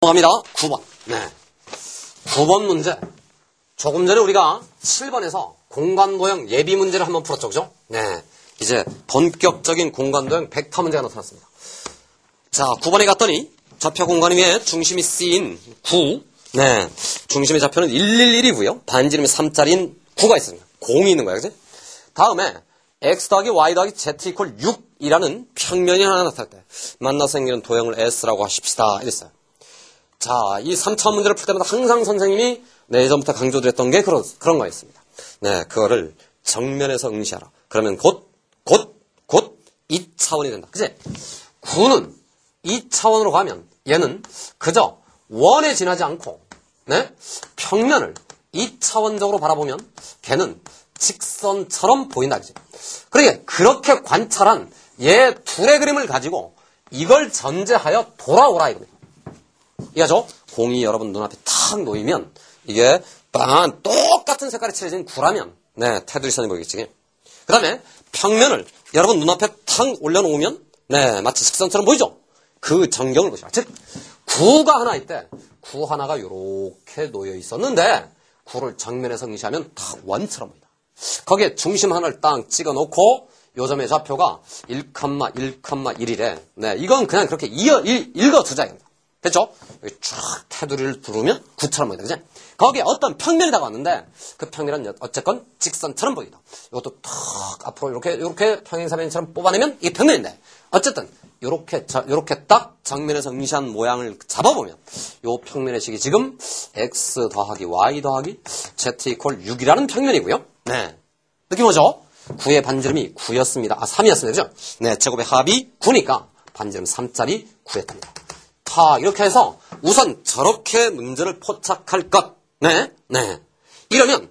넘어갑니다. 9번. 네. 9번 문제. 조금 전에 우리가 7번에서 공간도형 예비 문제를 한번 풀었죠. 그죠? 네. 이제 본격적인 공간도형 벡터 문제가 나타났습니다. 자, 9번에 갔더니 좌표 공간 위에 중심이 C인 9. 네. 중심의 좌표는 111이고요. 반지름이 3짜리인 9가 있습니다. 공이 있는 거야. 그지? 다음에 x 더하기 y 더하기 z 이퀄 6이라는 평면이 하나 나타날 때 만나서 생기는 도형을 S라고 하십시다. 이랬어요. 자, 이 3차원 문제를 풀 때마다 항상 선생님이 네, 예전부터 강조드렸던 게 그런, 그런 거였습니다. 네, 그거를 정면에서 응시하라. 그러면 곧, 곧, 곧 2차원이 된다. 그지? 9는 2차원으로 가면 얘는 그저 원에 지나지 않고, 네? 평면을 2차원적으로 바라보면 걔는 직선처럼 보인다. 그지? 그러니까 그렇게 관찰한 얘 둘의 그림을 가지고 이걸 전제하여 돌아오라 이거예요. 이해하죠? 공이 여러분 눈앞에 탁 놓이면 이게 빵 똑같은 색깔이 칠해진 구라면 네 테두리 선이 보이겠지. 그 다음에 평면을 여러분 눈앞에 탁 올려놓으면 네 마치 직선처럼 보이죠? 그 전경을 보시라. 즉 구가 하나 있대. 구 하나가 이렇게 놓여 있었는데 구를 정면에서 응시하면 탁 원처럼 보인다. 거기에 중심 하나를 딱 찍어놓고 요점의 좌표가 1,1,1이래. 네, 이건 그냥 그렇게 이어, 읽, 읽어두자. 됐죠? 여기 쫙 테두리를 두르면 구처럼 보인다. 그지? 거기에 어떤 평면이 다가왔는데 그 평면은 어쨌건 직선처럼 보인다. 이것도 탁 앞으로 이렇게 이렇게 평행사면처럼 뽑아내면 이게 평면인데 어쨌든 이렇게 이렇게 딱 정면에서 응시한 모양을 잡아보면 이 평면의 식이 지금 x 더하기 y 더하기 z 이퀄 6이라는 평면이고요. 네. 느낌 오죠? 9의 반지름이 9였습니다. 아, 3이었습니다. 그죠? 네, 제곱의 합이 9니까 반지름 3짜리 9였답니다. 다 이렇게 해서 우선 저렇게 문제를 포착할 것. 네, 네. 이러면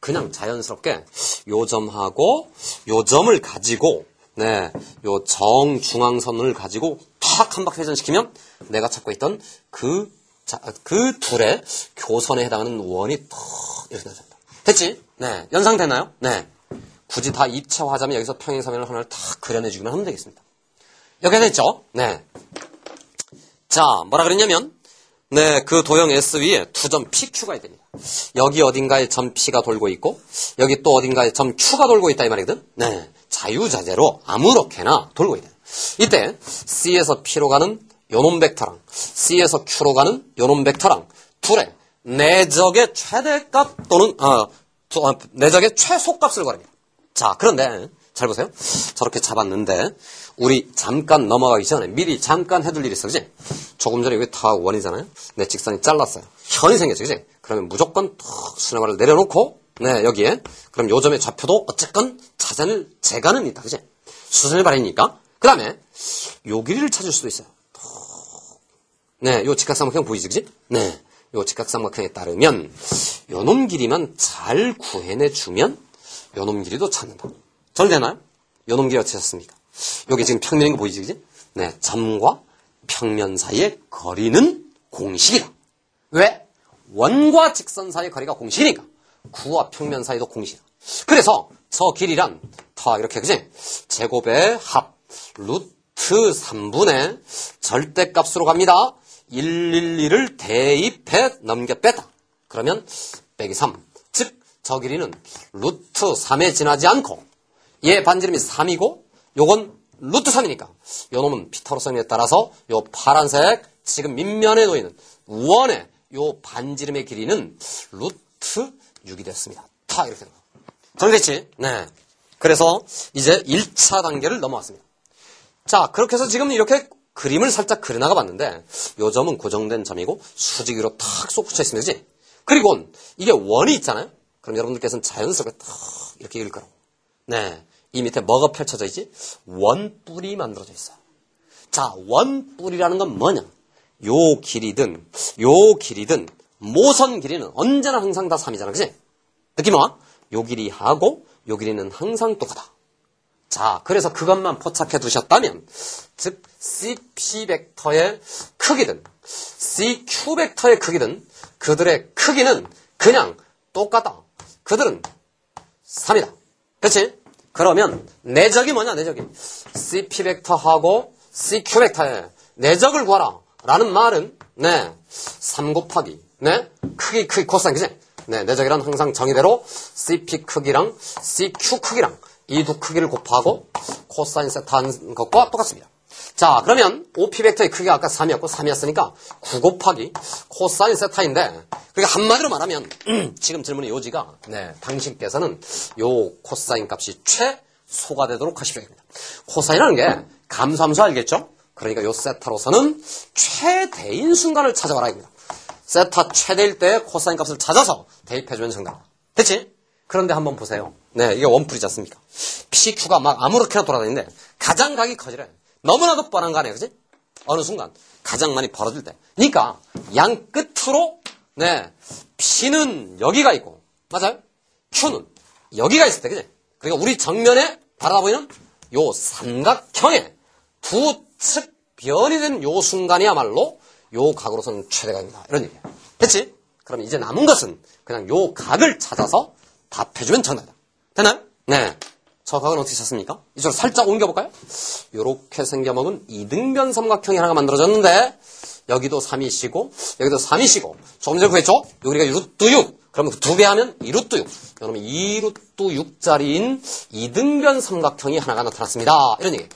그냥 자연스럽게 요 점하고 요 점을 가지고 네, 요 정중앙선을 가지고 탁 한 바퀴 회전시키면 내가 찾고 있던 그, 자, 그 둘의 교선에 해당하는 원이 탁 이렇게 나타납니다. 됐지? 네. 연상되나요? 네. 굳이 다 입체화하자면 여기서 평행사면을 하나를 탁 그려내주기만 하면 되겠습니다. 이렇게 됐죠? 네. 자, 뭐라 그랬냐면, 네, 그 도형 S 위에 두 점 PQ가 됩니다. 여기 어딘가에 점 P가 돌고 있고, 여기 또 어딘가에 점 Q가 돌고 있다, 이 말이거든? 네. 자유자재로 아무렇게나 돌고 있다. 이때, C에서 P로 가는 요놈 벡터랑, C에서 Q로 가는 요놈 벡터랑, 둘의 내적의 최대값 또는, 아, 내적의 최소값을 구합니다. 자, 그런데, 잘 보세요. 저렇게 잡았는데, 우리 잠깐 넘어가기 전에 미리 잠깐 해둘 일이 있어, 그지? 조금 전에 여기 다 원이잖아요? 내 직선이 잘랐어요. 현이 생겼죠, 그지? 그러면 무조건 툭 수능화를 내려놓고, 네, 여기에. 그럼 요점의 좌표도 어쨌건 찾아낼 재간은 있다, 그지? 수선을 바리니까. 그 다음에, 요 길이를 찾을 수도 있어요. 네, 요 직각삼각형 보이지, 그지? 네. 요 직각삼각형에 따르면, 요놈 길이만 잘 구해내주면, 요놈 길이도 찾는다. 절 되나요? 요놈 길이 어떻게 찾습니까? 여기 지금 평면인 거 보이지, 그지? 네, 점과 평면 사이의 거리는 공식이다. 왜? 원과 직선 사이의 거리가 공식이니까. 구와 평면 사이도 공식이다. 그래서 저 길이란 다 이렇게, 그지? 제곱의 합, 루트 3분의 절대값으로 갑니다. 112를 대입해 넘겨 뺐다. 그러면 빼기 3. 즉, 저 길이는 루트 3에 지나지 않고 얘 반지름이 3이고 요건 루트 3이니까 요 놈은 피타고라스에 따라서 요 파란색 지금 밑면에 놓이는 원의 요 반지름의 길이는 루트 6이 됐습니다. 다 이렇게 됩니다. 정리됐지? 네. 그래서 이제 1차 단계를 넘어왔습니다. 자, 그렇게 해서 지금 이렇게 그림을 살짝 그려나가 봤는데 요 점은 고정된 점이고 수직으로 탁 쏙 붙여 있습니다. 그지? 그리고 이게 원이 있잖아요? 그럼 여러분들께서는 자연스럽게 탁 이렇게 읽을 거라고. 네. 이 밑에 뭐가 펼쳐져 있지? 원뿔이 만들어져 있어요. 자, 원뿔이라는 건 뭐냐? 요 길이든, 요 길이든, 모선 길이는 언제나 항상 다 3이잖아. 그지? 느낌 와? 요 길이하고 요 길이는 항상 똑같아. 자, 그래서 그것만 포착해 두셨다면, 즉, CP 벡터의 크기든, CQ 벡터의 크기든, 그들의 크기는 그냥 똑같다. 그들은 3이다. 그치? 그러면 내적이 뭐냐 내적이 CP 벡터하고 CQ 벡터의 내적을 구하라 라는 말은 네. 3 곱하기, 네. 크기, 크기, 코사인, 그지? 네. 내적이란 항상 정의대로 CP 크기랑 CQ 크기랑 이 두 크기를 곱하고 코사인 세타 한 것과 똑같습니다. 자, 그러면 OP 벡터의 크기가 아까 3이었고 3이었으니까 9 곱하기 코사인 세타인데 그러니까 한마디로 말하면 지금 질문의 요지가 네, 당신께서는 요 코사인 값이 최소가 되도록 하십시오. 코사인이라는 게 감소함수 알겠죠? 그러니까 요 세타로서는 최대인 순간을 찾아가라 입니다. 세타 최대일 때 코사인 값을 찾아서 대입해주면 정답. 됐지? 그런데 한번 보세요. 네, 이게 원풀이지 않습니까? PQ가 막 아무렇게나 돌아다니는데 가장 각이 커지래. 너무나도 뻔한 거 아니에요, 그지? 어느 순간 가장 많이 벌어질 때. 그러니까 양 끝으로 네 P는 여기가 있고 맞아요? Q는 여기가 있을 때, 그지? 그러니까 우리 정면에 바라보이는 요 삼각형의 두 측 변이 되는 요 순간이야말로 요 각으로서는 최대각입니다. 이런 얘기예요. 됐지? 그럼 이제 남은 것은 그냥 요 각을 찾아서 답해주면 정답이다. 되나요? 네. 저 각은 어떻게 찾습니까? 이쪽으로 살짝 옮겨볼까요? 요렇게 생겨먹은 이등변 삼각형이 하나가 만들어졌는데 여기도 3이시고 여기도 3이시고 조금 전에 구했죠? 우리가 루트 6 그러면 두 배 하면 2루트 6 그러면 2루트 6짜리인 이등변 삼각형이 하나가 나타났습니다. 이런 얘기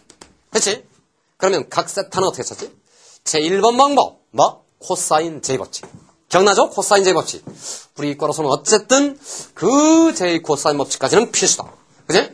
됐지? 그러면 각 세타는 어떻게 찾지? 제1번 방법 뭐? 코사인 제곱칙 기억나죠? 코사인 제곱칙 우리 이과로서는 어쨌든 그제 코사인 법칙까지는 필수다. 그지?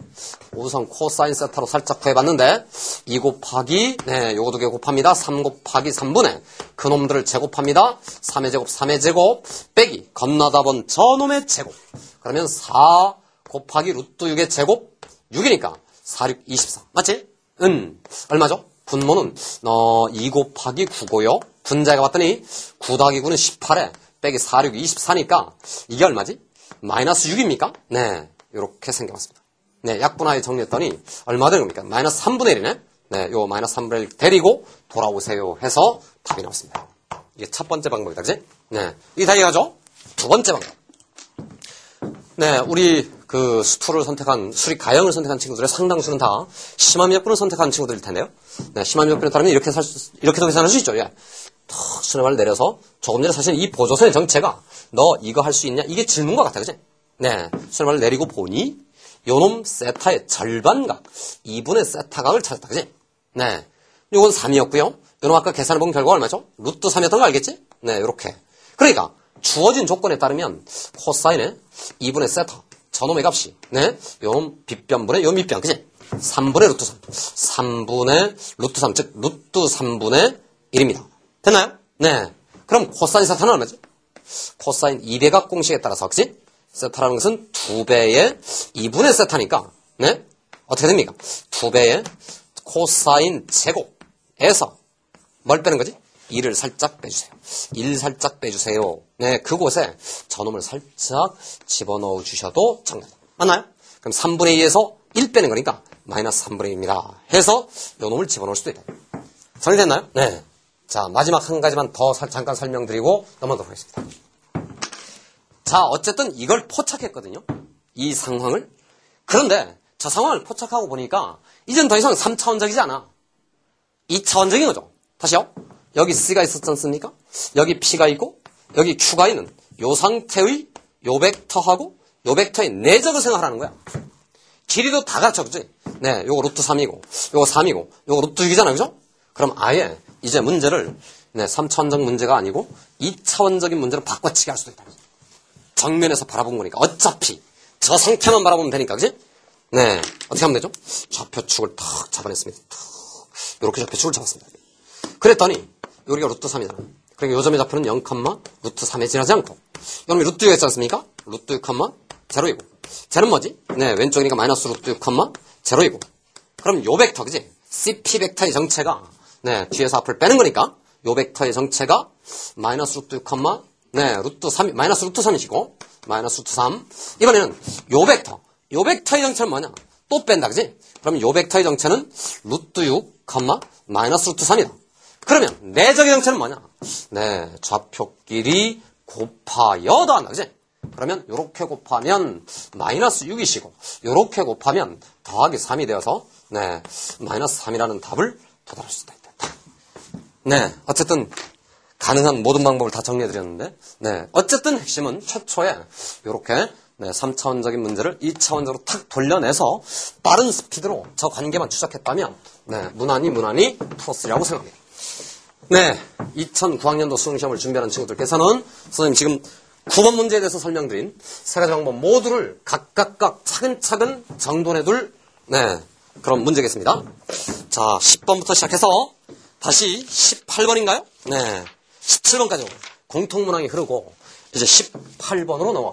우선 코사인 세타로 살짝 구해봤는데 2 곱하기 네 요거 두 개 곱합니다. 3 곱하기 3분의 그놈들을 제곱합니다. 3의 제곱 3의 제곱 빼기 건너다 본 저놈의 제곱 그러면 4 곱하기 루트 6의 제곱 6이니까 4, 6, 24 맞지? 은 얼마죠? 분모는 어, 2 곱하기 9고요. 분자가 봤더니 9 더하기 9는 18에 빼기 4, 6, 24니까 이게 얼마지? 마이너스 6입니까? 네, 이렇게 생겨봤습니다. 네, 약분하에 정리했더니 얼마 되는 겁니까? 마이너스 3분의 1이네. 네, 요 마이너스 3분의 1 데리고 돌아오세요 해서 답이 나왔습니다. 이게 첫 번째 방법이다, 그지? 네, 이게 다 이해가죠? 두 번째 방법. 네, 우리 그 수투를 선택한 수리 가형을 선택한 친구들의 상당수는 다 심화미역분을 선택한 친구들일 텐데요. 네, 심화미역분에 따르면 이렇게 살 수, 이렇게도 계산할 수 있죠. 예. 턱 수렴을 내려서 조금 전에 사실 이 보조선의 정체가 너 이거 할 수 있냐 이게 질문과 같아, 그지? 네, 수렴을 내리고 보니 요놈 세타의 절반각 2분의 세타각을 찾았다, 그지? 네, 요건 3이었고요. 요놈 아까 계산해본 결과가 얼마죠? 루트 3이었던 거 알겠지? 네, 요렇게. 그러니까 주어진 조건에 따르면 코사인의 2분의 세타 저놈의 값이 네, 요 빗변분의 요 밑변 그지? 3분의 루트 3 3분의 루트 3 즉 루트 3분의 1입니다. 됐나요? 네. 그럼 코사인 세타는 얼마지? 코사인 2배각 공식에 따라서 그지? 세타라는 것은 2배의 2분의 세타니까 네? 어떻게 됩니까? 2배의 코사인 제곱에서 뭘 빼는 거지? 1을 살짝 빼주세요. 1 살짝 빼주세요. 네, 그곳에 저놈을 살짝 집어넣어 주셔도 정답. 맞나요? 그럼 3분의 2에서 1 빼는 거니까 마이너스 3분의 2입니다. 해서 요 놈을 집어넣을 수도 있다. 정리됐나요? 네. 자, 마지막 한 가지만 더 살- 잠깐 설명드리고 넘어가도록 하겠습니다. 자, 어쨌든 이걸 포착했거든요. 이 상황을. 그런데 저 상황을 포착하고 보니까 이젠 더 이상 3차원적이지 않아. 2차원적인 거죠. 다시요. 여기 C가 있었지 않습니까? 여기 P가 있고 여기 Q가 있는 요 상태의 요 벡터하고 요 벡터의 내적을 생각하라는 거야. 길이도 다 가르쳐, 그지? 네, 요거 루트 3이고, 요거 3이고, 요거 루트 6이잖아, 그죠? 그럼 아예 이제 문제를, 네, 3차원적 문제가 아니고 2차원적인 문제로 바꿔치기 할 수도 있다. 정면에서 바라본 거니까. 어차피 저 상태만 바라보면 되니까, 그지? 네, 어떻게 하면 되죠? 좌표축을 탁 잡아냈습니다. 탁. 요렇게 좌표축을 잡았습니다. 그랬더니, 여기가 루트 3이잖아. 그러니까 요점의 좌표는 0, 루트 3에 지나지 않고. 여러분 루트 6가 있지 않습니까? 루트 6, 제로이고. 쟤는 뭐지? 네, 왼쪽이니까 마이너스 루트 6, 제로이고. 그럼 요 벡터, 그지? CP 벡터의 정체가, 네, 뒤에서 앞을 빼는 거니까, 요 벡터의 정체가 마이너스 루트 6, 네, 루트 3, 마이너스 루트 3이시고, 마이너스 루트 3. 이번에는 요 벡터. 요 벡터의 정체는 뭐냐? 또 뺀다, 그지? 그러면 요 벡터의 정체는 루트 6, 마이너스 루트 3이다. 그러면 내적의 정체는 뭐냐? 네, 좌표끼리 곱하여 더한다, 그지? 그러면 요렇게 곱하면 마이너스 6이시고 요렇게 곱하면 더하기 3이 되어서 네, 마이너스 3이라는 답을 도달할 수도 있다. 네, 어쨌든 가능한 모든 방법을 다 정리해드렸는데, 네. 어쨌든 핵심은 최초에, 요렇게, 네, 3차원적인 문제를 2차원적으로 탁 돌려내서 빠른 스피드로 저 관계만 추적했다면, 네, 무난히 무난히 풀었으리라고 생각합니다. 네, 2009학년도 수능시험을 준비하는 친구들께서는 선생님 지금 9번 문제에 대해서 설명드린 세 가지 방법 모두를 각각각 차근차근 정돈해둘 네, 그런 문제겠습니다. 자, 10번부터 시작해서 다시 18번인가요? 네, 17번까지 공통문항이 흐르고 이제 18번으로 넘어.